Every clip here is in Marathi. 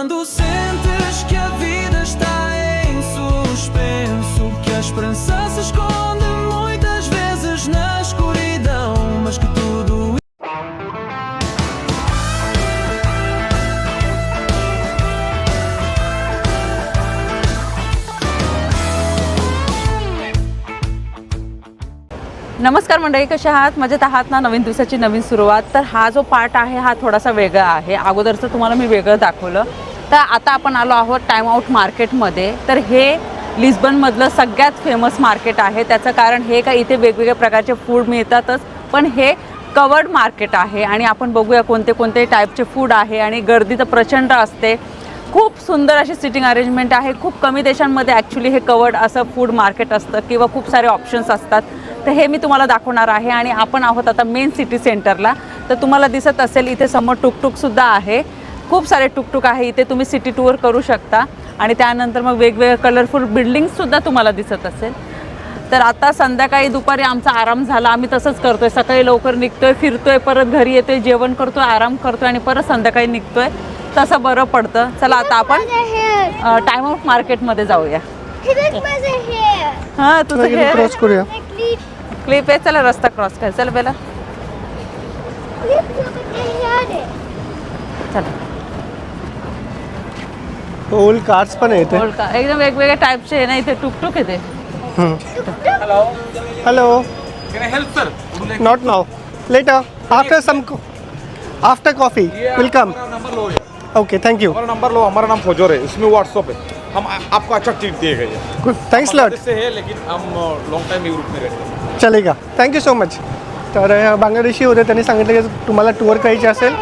quando o seu नमस्कार मंडळी कसे आहात? मजेत आहात ना? नवीन दिवसाची नवीन सुरुवात. तर हा जो पार्ट आहे हा थोडासा वेगळा आहे. अगोदरचं तुम्हाला मी वेगळं दाखवलं. तर आता आपण आलो आहोत टाईम आऊट मार्केटमध्ये तर हे लिस्बनमधलं सगळ्यात फेमस मार्केट आहे. त्याचं कारण हे का इथे वेगवेगळ्या प्रकारचे फूड मिळतातच. पण हे कवर्ड मार्केट आहे. आणि आपण बघूया कोणते कोणते टाईपचे फूड आहे. आणि गर्दी तर प्रचंड असते. खूप सुंदर अशी सिटिंग अरेंजमेंट आहे. खूप कमी देशांमध्ये ॲक्च्युली हे कवर्ड असं फूड मार्केट असतं. किंवा खूप सारे ऑप्शन्स असतात. तर हे मी तुम्हाला दाखवणार आहे आणि आपण आहोत आता मेन सिटी सेंटरला तर तुम्हाला दिसत असेल इथे समोर टुकटुकसुद्धा आहे. खूप सारे टुकटुक आहे. इथे तुम्ही सिटी टूर करू शकता. आणि त्यानंतर मग वेगवेगळे कलरफुल बिल्डिंगसुद्धा तुम्हाला दिसत असेल. तर आता संध्याकाळी दुपारी आमचा आराम झाला. आम्ही तसंच करतोय. सकाळी लवकर निघतोय फिरतोय परत घरी येतोय जेवण करतोय आराम करतोय आणि परत संध्याकाळी निघतोय. तसं बरं पडतं. चला आता आपण टाइम ऑफ मार्केटमध्ये जाऊया. हे हां तुझं क्रॉस करूया. क्लिप आहे चला रस्ता क्रॉस कर चल बेला चला। ओल्ड कार्स पण आहे इथे बोल का एकदम वेगवेगळ्या टाईपचे आहे ना इथे टुकटुक येते hello Can I help, sir? Would you like not now later after some after coffee will come हमारा नंबर लो ओके थैंक यू हमारा नंबर लो हमारा नाम फोजोर है। इसमें व्हाट्सअप है। हम आपको अच्छा ट्रीट दिएगा ये गुड थँक्स लॉट से है लेकिन हम लॉन्ग टाइम यूरोप में रहते हैं। चलेगा थँक्यू सो मच तर अ, बांगलादेशी होते त्यांनी सांगितलं की तुम्हाला टूर करायची असेल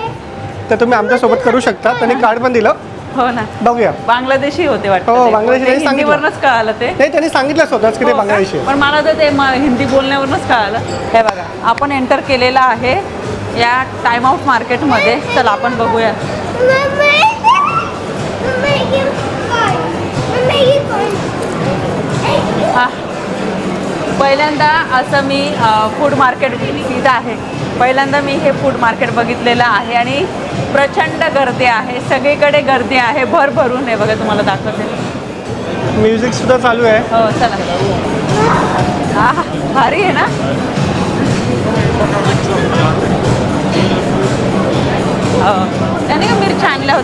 तर तुम्ही आमच्यासोबत करू शकता त्यांनी कार्ड पण दिलं हो ना बघूया बांगलादेशी होते वाटतं हो, ते. बांगलादेशी ते त्यांनी सांगितलं. हिंदीवरनच कळालं ते नाही त्यांनी सांगितलं स्वतःच की ते हो का? बांगलादेशी आहे. पण मला तर ते म- हिंदी बोलण्यावरूनच कळालं हे बघा आपण एंटर केलेला आहे या टाइम आउट मार्केटमध्ये चला आपण बघूया हा पहिल्यांदा असं मी फूड मार्केट इथं आहे. पहिल्यांदा मी हे फूड मार्केट बघितलेलं आहे आणि प्रचंड गर्दी आहे. सगळीकडे गर्दी आहे. भर भरून हे बघा तुम्हाला दाखवते. म्युझिक सुद्धा चालू आहे. हो चला. हा भारी आहे ना?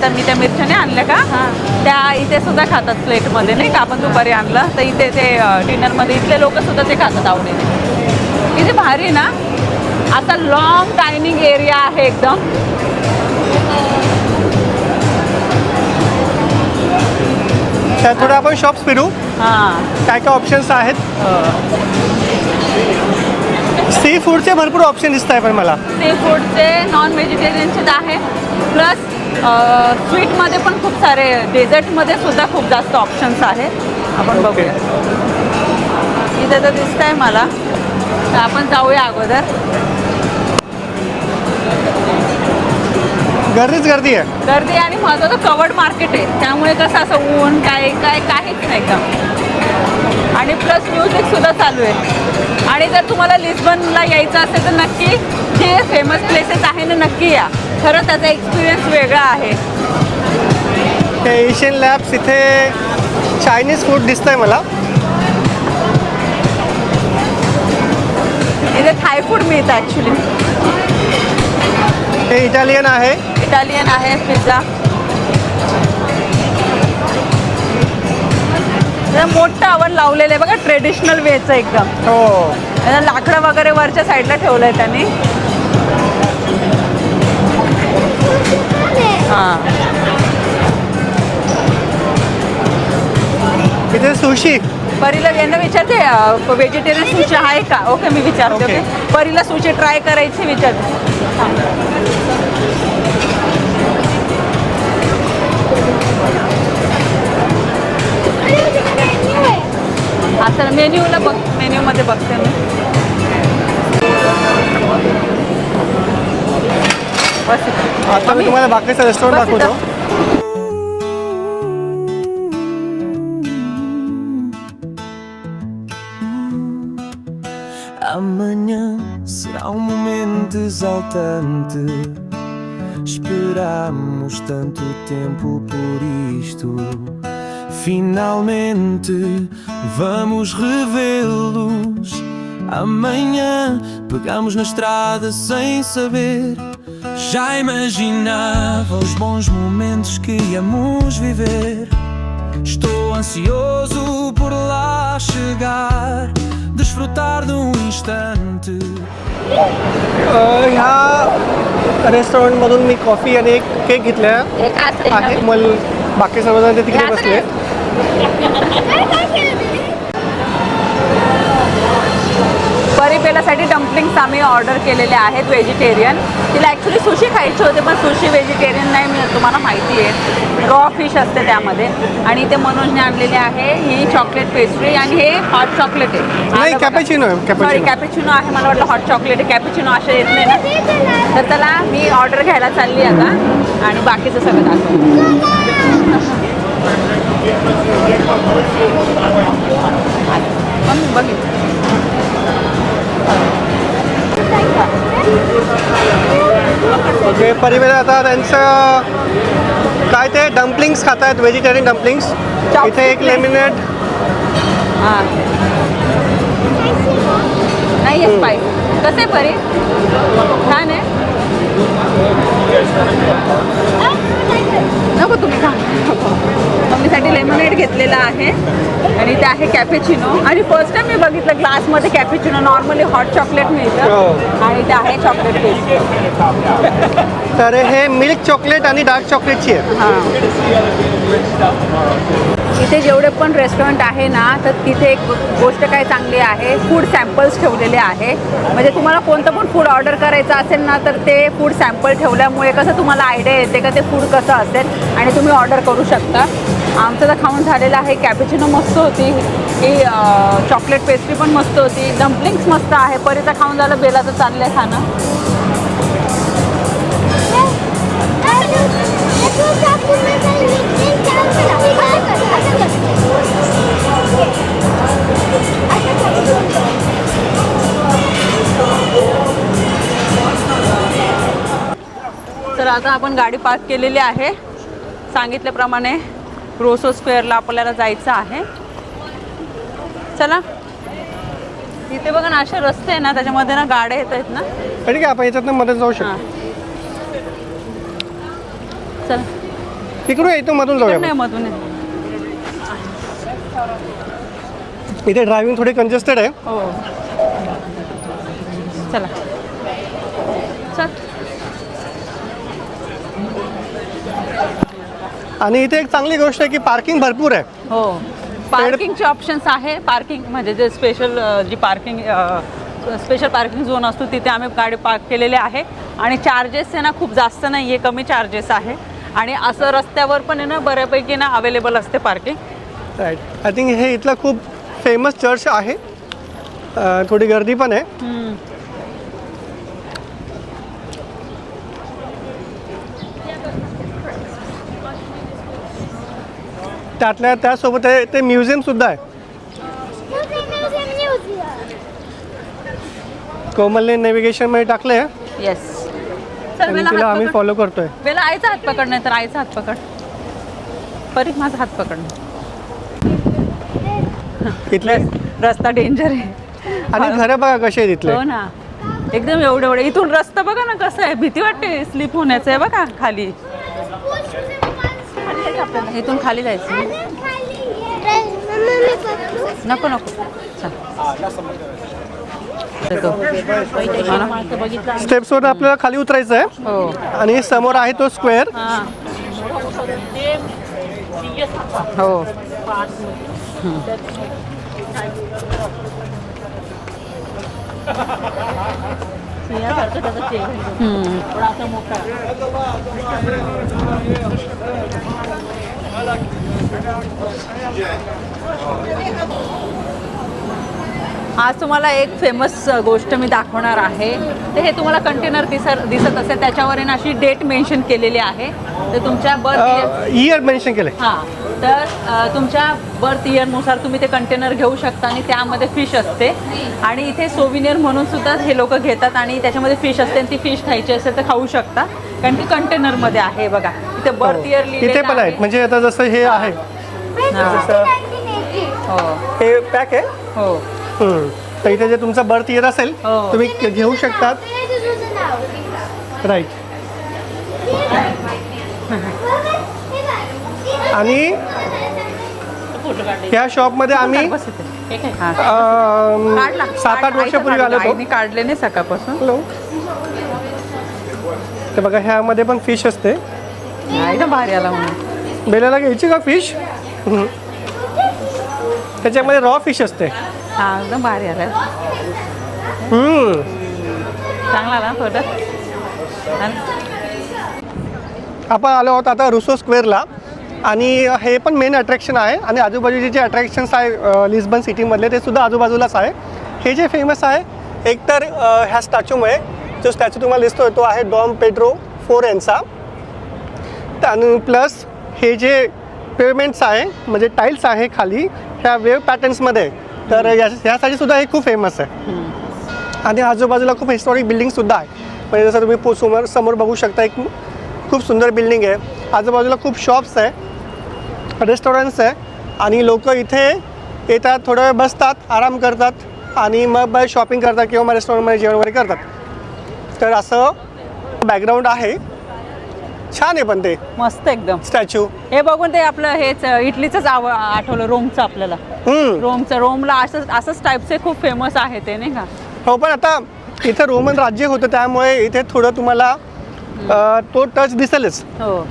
होत्या मी त्या मिरच्याने आणल्या का? त्या इथे सुद्धा खातात प्लेटमध्ये नाही का? आपण दुपारी आणलं तर इथे ते डिनरमध्ये इथले लोक सुद्धा ते खातात आवडीने. इथे भारी आहे ना? आता लॉंग डायनिंग एरिया आहे एकदम. त्यात थोडं आपण शॉप्स फिरू. हां. काय काय ऑप्शन्स आहेत? सी फूडचे भरपूर ऑप्शन दिसत आहे पण मला. सी फूडचे नॉन व्हेजिटेरियनचे आहे. प्लस स्वीटमध्ये पण खूप सारे डेझर्टमध्ये सुद्धा खूप जास्त ऑप्शन्स आहेत. आपण बघूया. इथे तर दिसत आहे मला. तर आपण जाऊया अगोदर. गर्दीच गर्दी आहे. गर्दी आणि महत्त्वाचं कवर्ड मार्केट आहे. त्यामुळे कसं असं ऊन काय काय काहीच नाही एकदम आणि प्लस म्युझिक सुद्धा चालू आहे. आणि जर तुम्हाला लिस्बनला यायचं असेल तर नक्की जे फेमस प्लेसेस आहे ना नक्की या. खरं त्याचा एक्सपिरियन्स वेगळा आहे. हे एशियन लॅब्स इथे चायनीज फूड दिसत आहे मला. इथे थाय फूड मिळतं ॲक्च्युली हे इटालियन आहे. इटालियन आहे पिझ्झा मोठं अवन लावलेलं आहे बघा ट्रेडिशनल वेचं एकदम. हो. लाकडं वगैरे वरच्या साईडला ठेवलं आहे त्यांनी. हां. इथे सुशी. परीला यांना विचारते व्हेजिटेरियन सुशी आहे का? ओके मी विचारते. ओके. परीला सुशी ट्राय करायची विचारते. असं मेन्यूला बघ मेन्यूमध्ये बघते मी. बस. आता मी तुम्हाला बाकीचं रेस्टॉरंट बस इथं. दाखवतो Amanhã será um momento exaltante. Esperamos tanto tempo por isto. Finalmente vamos revê-los. Amanhã pegamos na estrada sem saber. Já imaginava os bons momentos que íamos viver. Estou ansioso por lá chegar, desfrutar de um instante. अ, ह्या रेस्टॉरंटमधून मी कॉफी आणि एक केक घेतल्या आहे मग बाकी सर्वजण ते तिकडे बसले परिपेलासाठी डम्पलिंग्स आम्ही ऑर्डर केलेले आहेत व्हेजिटेरियन तिला ॲक्च्युली सुशी खायचे होते पण सुशी व्हेजिटेरियन नाही मिळत तुम्हाला माहिती आहे. रॉ फिश असते त्यामध्ये. आणि ते मनोजने आणलेले आहे ही चॉकलेट पेस्ट्री आणि हे हॉट चॉकलेट आहे. नाही कॅपेचिनो आहे सॉरी कॅपेचिनो आहे मला वाटलं हॉट चॉकलेट आहे. कॅपेचिनो असे येत नाही ना. तर चला मी ऑर्डर घ्यायला चालली आता. आणि बाकीचं सगळं दाखव बघितलं. ओके परिवेळ आता त्यांचं काय ते डम्पलिंग्स खात आहेत व्हेजिटेरियन डम्पलिंग्स इथे एक लेमिनेट हां. नाही आहे स्पाईस कसं आहे परी? छान आहे. नको तुम्ही खा. मम्मीसाठी लेमनेड घेतलेला आहे. आणि ते आहे कॅपेचिनो आणि फर्स्ट टाइम मी बघितलं ग्लासमध्ये कॅपेचिनो नॉर्मली हॉट चॉकलेट मिळतं. हो. आणि ते आहे चॉकलेट पेस्ट तर हे मिल्क चॉकलेट आणि डार्क चॉकलेटची आहे. हां. इथे जेवढे पण रेस्टॉरंट आहे ना तर तिथे एक गोष्ट काय चांगली आहे फूड सॅम्पल्स ठेवलेले आहे. म्हणजे तुम्हाला कोणतं पण फूड ऑर्डर करायचं असेल ना तर ते फूड सॅम्पल ठेवल्यामुळे कसं तुम्हाला आयडिया येते का ते फूड कसं असेल आणि तुम्ही ऑर्डर करू शकता. आमचं तर खाऊन झालेलं आहे कॅपेचिनो मस्त होती ही चॉकलेट पेस्ट्री पण मस्त होती डम्पलिंग्स मस्त आहे परीचं खाऊन झालं बेलाचं चाललं आहे खाणं. आता आपण गाडी पार्क केलेली आहे. सांगितल्याप्रमाणे रोसो स्क्वेअरला आपल्याला जायचं आहे. चला. इथे बघा ना असे रस्ते आहे ना त्याच्यामध्ये ना गाड्या येत आहेत ना. ठीक आहे आपण याच्यातनं मध्ये जाऊ शकतो. चला. तिकडून या, इथून मधून जाऊया नाही. मधून आहे. इथे ड्रायव्हिंग थोडी कंजेस्टेड आहे. हो. चल. आणि इथे एक चांगली गोष्ट आहे की पार्किंग भरपूर आहे. हो. पार्किंगचे ऑप्शन्स आहे. पार्किंग म्हणजे जे स्पेशल जी पार्किंग स्पेशल पार्किंग झोन असतो तिथे आम्ही गाडी पार्क केलेली आहे. आणि चार्जेस आहे ना खूप जास्त नाही आहे कमी चार्जेस आहे. आणि असं रस्त्यावर पण आहे ना बऱ्यापैकी ना अवेलेबल असते पार्किंग राईट आय थिंक हे इथलं खूप फेमस चर्च आहे. अ, थोडी गर्दी पण आहे. त्यातल्या त्यासोबत हे- ते म्युझियम सुद्धा आहे. कोमलने नेव्हिगेशनमध्ये टाकले आणि येस चल वेला तिला हात आम्ही पकड. फॉलो करतोय. वेला आईचा हात पकड नाही तर आईचा हात पकड. परी माझा हात पकड. इथले? रस्ता डेंजर आहे. आणि घरं बघा कसे आहेत इथले. हो ना. एकदम एवढे एवढे. इथून रस्ता बघा ना कसं आहे. भीती वाटते. स्लिप होण्याचं आहे बघा खाली. इथून खाली जायचं. नको नको. ना? स्टेप्सवर आपल्याला खाली उतरायचं आहे. हो. आणि समोर आहे तो स्क्वेअर हां. हम्म. आज तुम्हाला एक फेमस गोष्ट मी दाखवणार आहे. तर हे तुम्हाला कंटेनर दिसत दिसत असेल. त्याच्यावर आहे ना अशी डेट मेन्शन केलेली आहे. तर तुमच्या बर्थ इयर मेन्शन केलंय. हां. तर तुमच्या बर्थ इयरनुसार तुम्ही ते कंटेनर घेऊ शकता आणि त्यामध्ये फिश असते. आणि इथे सोविनियर म्हणून सुद्धा हे लोक घेतात आणि त्याच्यामध्ये फिश असते आणि ती फिश खायची असेल तर खाऊ शकता. कारण की कंटेनरमध्ये आहे बघा. इथे बर्थ इयर हो. इथे पण आहेत. म्हणजे आता जसं हे आहे. जसं 1980. हो. हे पॅक आहे? हो. तर इथे जे तुमचं बर्थ इयर असेल हो. तुम्ही घेऊ शकतात. राईट आणि ह्या शॉपमध्ये आम्ही. सात आठ वर्षापूर्वी आलो. होतो. काढले नाही सकाळपासून. हॅलो. ते बघा ह्यामध्ये पण फिश असते. एकदम भारी आला म्हणून. बेलाला घ्यायची का फिश त्याच्यामध्ये रॉ फिश असते. हा एकदम भारी आला. चांगला ना आपण आलो आहोत आता रुसो स्क्वेअरला आणि हे पण मेन अट्रॅक्शन आहे. आणि आजूबाजूचे जे अट्रॅक्शन्स आहे लिस्बन सिटीमधले ते सुद्धा आजूबाजूलाच आहे. हे जे फेमस आहे एकतर ह्या स्टॅच्यूमुळे जो स्टॅच्यू तुम्हाला दिसतोय तो आहे डॉम पेड्रो फोर यांचा आणि प्लस हे जे पेमेंट्स आहे म्हणजे टाईल्स आहे खाली ह्या वेव पॅटर्न्समध्ये तर या ह्यासाठी सुद्धा हे खूप फेमस आहे. आणि आजूबाजूला खूप हिस्टॉरिक बिल्डिंगसुद्धा आहे. म्हणजे जसं तुम्ही समोर समोर बघू शकता एक खूप सुंदर बिल्डिंग आहे. आजूबाजूला खूप शॉप्स आहे. रेस्टॉरंट्स आहे आणि लोक इथे येतात थोडा वेळ बसतात आराम करतात आणि मग शॉपिंग करतात किंवा मग रेस्टॉरंटमध्ये जेवण वगैरे करतात. तर असं बॅकग्राऊंड आहे. छान आहे पण ते. मस्त एकदम. स्टॅच्यू हे बघून ते आपलं हेच इटलीचंच आव आठवलं रोमचं आपल्याला. रोमचं रोमला असं असंच टाईपचे खूप फेमस आहे ते नाही का? हो पण आता इथं रोमन राज्य होतं त्यामुळे इथे थोडं तुम्हाला तो टच दिसेलच. हो.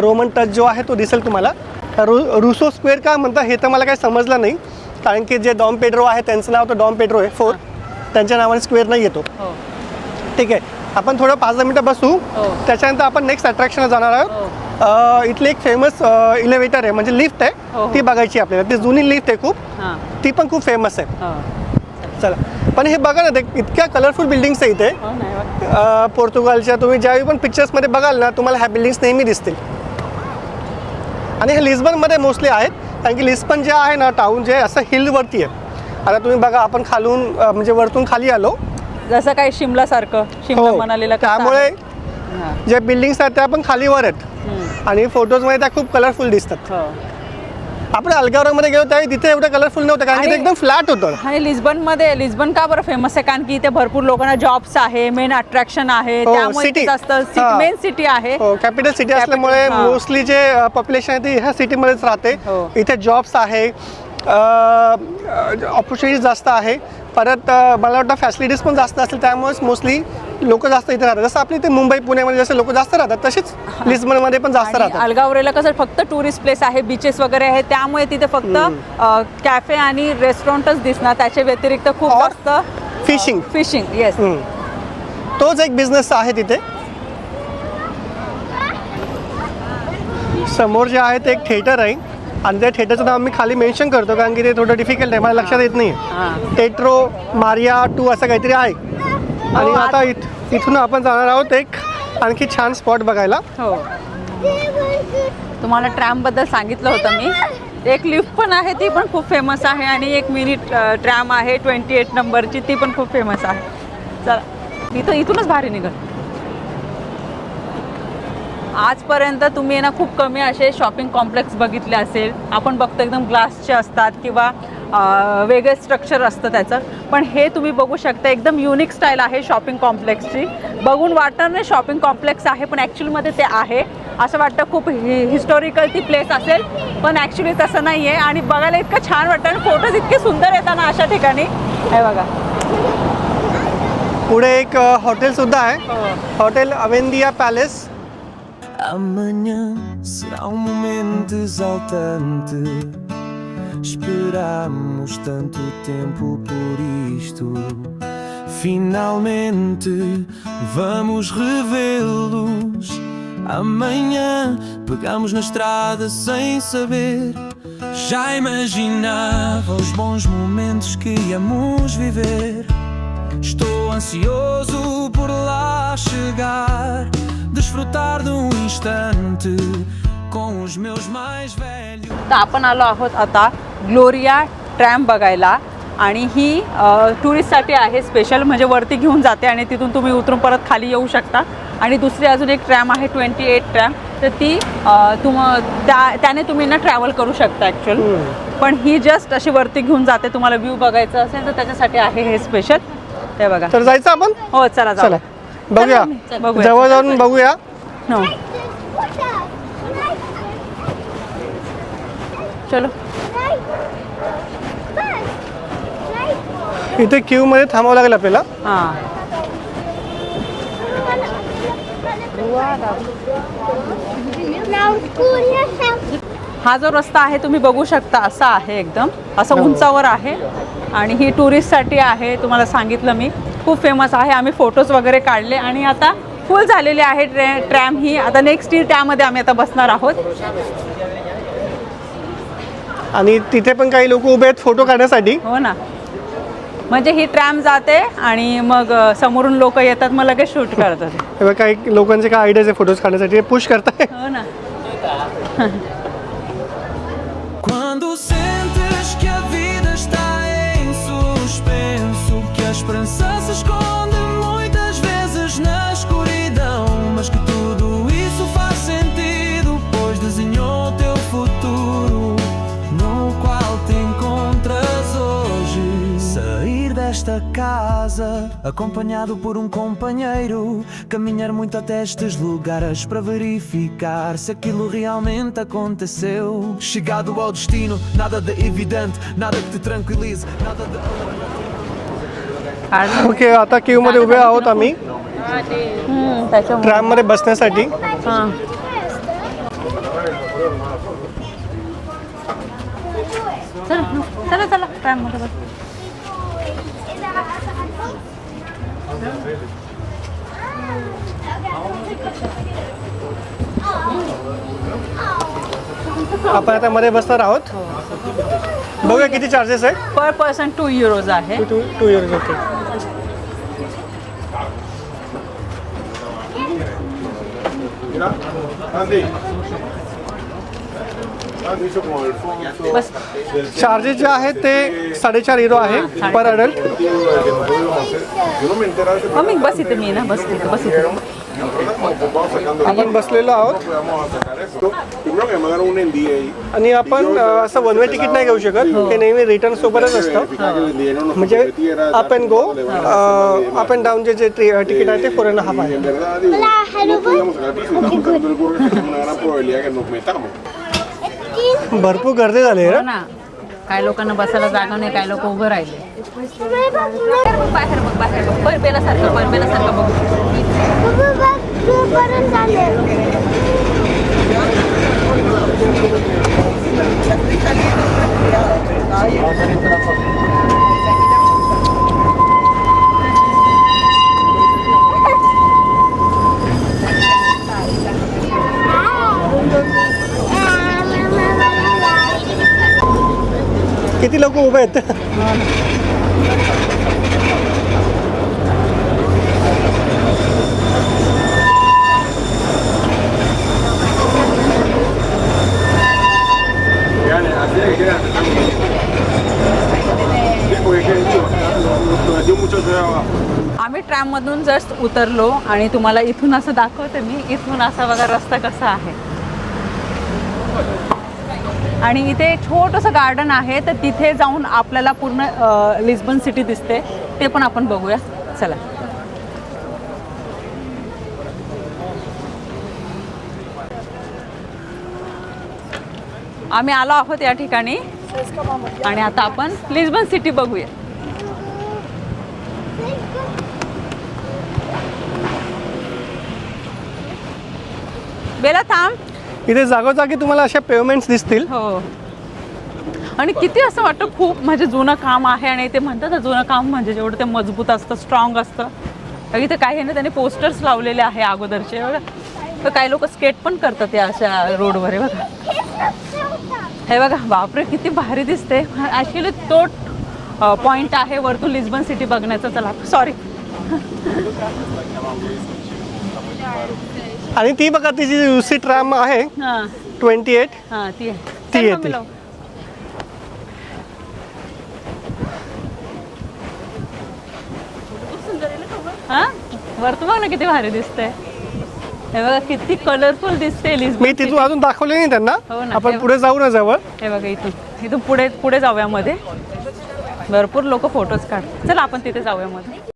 रोमन टच जो आहे तो दिसेल तुम्हाला. रु रुसो स्क्वेअर का म्हणतात हे तर मला काही समजलं नाही. कारण की जे डॉम पेड्रो आहे त्यांचं नाव तर डॉम पेड्रो आहे फोर. त्यांच्या नावाने स्क्वेअर नाही येतो. हो. ठीक आहे. आपण थोडं पाच दहा मिनटं बसू. हो. त्याच्यानंतर आपण नेक्स्ट अट्रॅक्शनला जाणार आहोत. अ, इथली एक फेमस इलेव्हेटर आहे म्हणजे लिफ्ट हो, आहे. हो. ती बघायची आपल्याला. ती जुनी लिफ्ट आहे खूप. हां. ती पण खूप फेमस आहे. हो. चला. पण हे बघा ना ते इतक्या कलरफुल बिल्डिंग्स आहे इथे. हो पोर्तुगालच्या तुम्ही ज्यावेळी पण पिक्चर्समध्ये बघाल ना तुम्हाला ह्या बिल्डिंग्स नेहमी दिसतील. आणि हे लिस्बनमध्ये मोस्टली आहेत कारण की लिस्बन जे आहे ना टाऊन जे असं हिलवरती आहे आता तुम्ही बघा आपण खालून म्हणजे वरतून खाली आलो जसं काही शिमला सारखं शिमला हो मनालीला कसं त्यामुळे आहे. हां. जे बिल्डिंग्स आहेत त्या पण खालीवर आहेत. आणि फोटोजमध्ये त्या खूप कलरफुल दिसतात हो आपण अलगावरामध्ये गेलो त्यावेळी तिथे एवढं कलरफुल नव्हतं कारण की ते आणि- एकदम फ्लॅट होतं आणि लिस्बनमध्ये लिस्बन का बरं फेमस आहे कारण की इथे भरपूर लोकांना जॉब्स आहे मेन अट्रॅक्शन आहे हो, त्यामुळे city. इथे जास्त हां. मेन सिटी आहे हो कॅपिटल सिटी असल्यामुळे हां. मोस्टली जे पॉप्युलेशन आहे ते ह्या सिटीमध्येच राहते हो. इथे जॉब्स आहे ऑपॉर्च्युनिटीज जास्त आहे परत मला वाटतं फॅसिलिटीज पण जास्त असतील त्यामुळेच मोस्टली लोक जास्त इथे राहतात. जसं आपल्या इथे मुंबई पुण्यामध्ये जसे लोक जास्त राहतात तसेच लिस्बनमध्ये पण जास्त राहतात. अलगावरेला कसं फक्त टुरिस्ट प्लेस आहे बीचेस वगैरे आहे त्यामुळे तिथे फक्त कॅफे आणि रेस्टॉरंटच दिसणार. त्याच्या व्यतिरिक्त खूप जास्त fishing. Fishing yes. तोच एक बिझनेस आहे तिथे. समोर जे आहे ते एक थिएटर आहे. आणि त्या थिएटरचं नाव मी खाली मेन्शन करतो कारण की ते थोडं डिफिकल्ट आहे मला लक्षात येत नाही. हां. टेट्रो मारिया टू असं काहीतरी आहे. आणि हो, आता इथ इथून आपण जाणार आहोत एक आणखी छान स्पॉट बघायला. हो. तुम्हाला ट्रॅमबद्दल सांगितलं होतं मी. एक लिफ्ट पण आहे ती पण खूप फेमस आहे आणि एक मिनी ट्रॅम आहे ट्वेंटी एट नंबरची ती पण खूप फेमस आहे. चला. इथं इथूनच भारी निघत आजपर्यंत तुम्ही ना खूप कमी असे शॉपिंग कॉम्प्लेक्स बघितले असेल. आपण बघतो एकदम ग्लासचे असतात किंवा वेगळे स्ट्रक्चर असतं त्याचं. पण हे तुम्ही बघू शकता एकदम युनिक स्टाईल आहे शॉपिंग कॉम्प्लेक्सची बघून वाटणार नाही शॉपिंग कॉम्प्लेक्स आहे पण ॲक्च्युलीमध्ये ते आहे. असं वाटतं खूप हि हिस्टॉरिकल ती प्लेस असेल पण ॲक्च्युली तसं नाही आहे आणि बघायला इतकं छान वाटतं आणि फोटोज इतके सुंदर येतात ना अशा ठिकाणी. हे बघा. पुढे एक हॉटेल सुद्धा आहे. Hotel अवेंदिया palace Amanhã será um momento exaltante. Esperamos tanto tempo por isto. Finalmente vamos revê-los. Amanhã pegamos na estrada sem saber. Já imaginava os bons momentos que íamos viver. Estou ansioso por lá chegar, desfrutar de um instante com os meus mais velhos. तर आपण आलो आहोत आता ग्लोरिया ट्रॅम बघायला. आणि ही टुरिस्टसाठी आहे स्पेशल म्हणजे वरती घेऊन जाते आणि तिथून तुम्ही उतरून परत खाली येऊ शकता. आणि दुसरी अजून एक ट्रॅम आहे ट्वेंटी एट ट्रॅम. तर ती तुम त्या त्याने तुम्ही ना ट्रॅव्हल करू शकता ॲक्च्युअल पण ही जस्ट अशी वरती घेऊन जाते तुम्हाला व्ह्यू बघायचा असेल तर त्याच्यासाठी आहे हे स्पेशल ते बघा. तर जायचं आपण? हो चला जाऊ. चला. बघूया. जवळ जाऊन बघूया. हो. चलो. इथे क्यू मध्ये थांबावं लागेल आपल्याला. हां. हा जो रस्ता आहे तुम्ही बघू शकता असा आहे एकदम. असं हो. उंचावर आहे. आणि ही टुरिस्टसाठी आहे तुम्हाला सांगितलं मी. खूप फेमस आहे. आम्ही फोटोज वगैरे काढले आणि आता फुल झालेली आहे ट्रे ट्रॅम ही. आता नेक्स्ट त्यामध्ये आम्ही आता बसणार आहोत. आणि तिथे पण काही लोक उभे आहेत फोटो काढण्यासाठी. हो ना. म्हणजे ही ट्रॅम जाते आणि मग समोरून लोक येतात मग लगेच शूट करतात. काही लोकांचे काय आयडियाज आहे फोटोज काढण्यासाठी. पुश करताय. हो ना. casa, acompanhado por um companheiro, caminhar muito até estes lugares para verificar se aquilo realmente aconteceu. Chegado ao destino, nada de evidente, nada que te tranquilize, nada de. काढलं. ओके आता क्यू मध्ये उभे आहोत आम्ही हम्म, त्याच्यामुळे ट्रॅम मध्ये बसण्यासाठी हां चला चला चला ट्रॅममध्ये बस आपण आता मध्ये बसणार आहोत. बघूया किती चार्जेस आहे पर पर्सन टू युरोज आहे. Two two years okay Mira, charges जे आहेत ते साडेचार हिरो आहे पर अडल्ट मी बस इथे मी ना बस इथे बस इथे. आपण बसलेलो आहोत. आणि आपण असं वन वे तिकीट नाही घेऊ शकत. हो. हे. नेहमी रिटर्न सोबतच असतं. म्हणजे up and go up and down जे जे तिकीट आहे ते फोर अँड हाफ आहे. भरपूर गर्दी झाली हो ना. काय लोकांना बसायला जागा नाही काय लोक उभं राहिले. बाहेर बघ बाहेर बघ. परबेलासारखं परबेलासारखं बघ किती लोक उभे आहेत? आम्ही ट्रॅममधून जस्ट उतरलो आणि तुम्हाला इथून असं दाखवते मी इथून असा बघा रस्ता कसा आहे. आणि इथे एक छोटंसं गार्डन आहे तर तिथे जाऊन आपल्याला पूर्ण लिस्बन सिटी दिसते. ते पण आपण बघूया. चला. आम्ही आलो आहोत या ठिकाणी. आणि आता आपण लिस्बन सिटी बघूया. बेला थांब. इथे जागोजागी तुम्हाला अशा पेमेंट्स दिसतील. हो. आणि किती असं वाटतं खूप म्हणजे जुनं काम आहे आणि ते म्हणतात ना जुनं काम म्हणजे जेवढं ते मजबूत असतं स्ट्रॉंग असतं. तर इथे काही ना त्यांनी पोस्टर्स लावलेले आहे अगोदरचे बघा. तर काही लोक स्केट पण करतात या अशा रोडवर बघा. हे बघा बापरे किती भारी दिसते. ॲक्च्युली तो पॉईंट आहे वरतून लिस्बन सिटी बघण्याचा चला. सॉरी आणि ती बघा ती जी युसी ट्रॅम आहे हां. ट्वेंटी एट हां ती आहे. ती चल आहे मम्मी. लाव. हां? वरतून बघ ना किती भारी दिसतंय. हे बघा किती कलरफुल दिसते मी तिथून अजून दाखवले नाही त्यांना. हो ना, आपण पुढे जाऊ ना जवळ. हे बघा इथून. इथून पुढे पुढे जाऊया मध्ये भरपूर लोक फोटोज काढ. चल आपण तिथे जाऊया मध्ये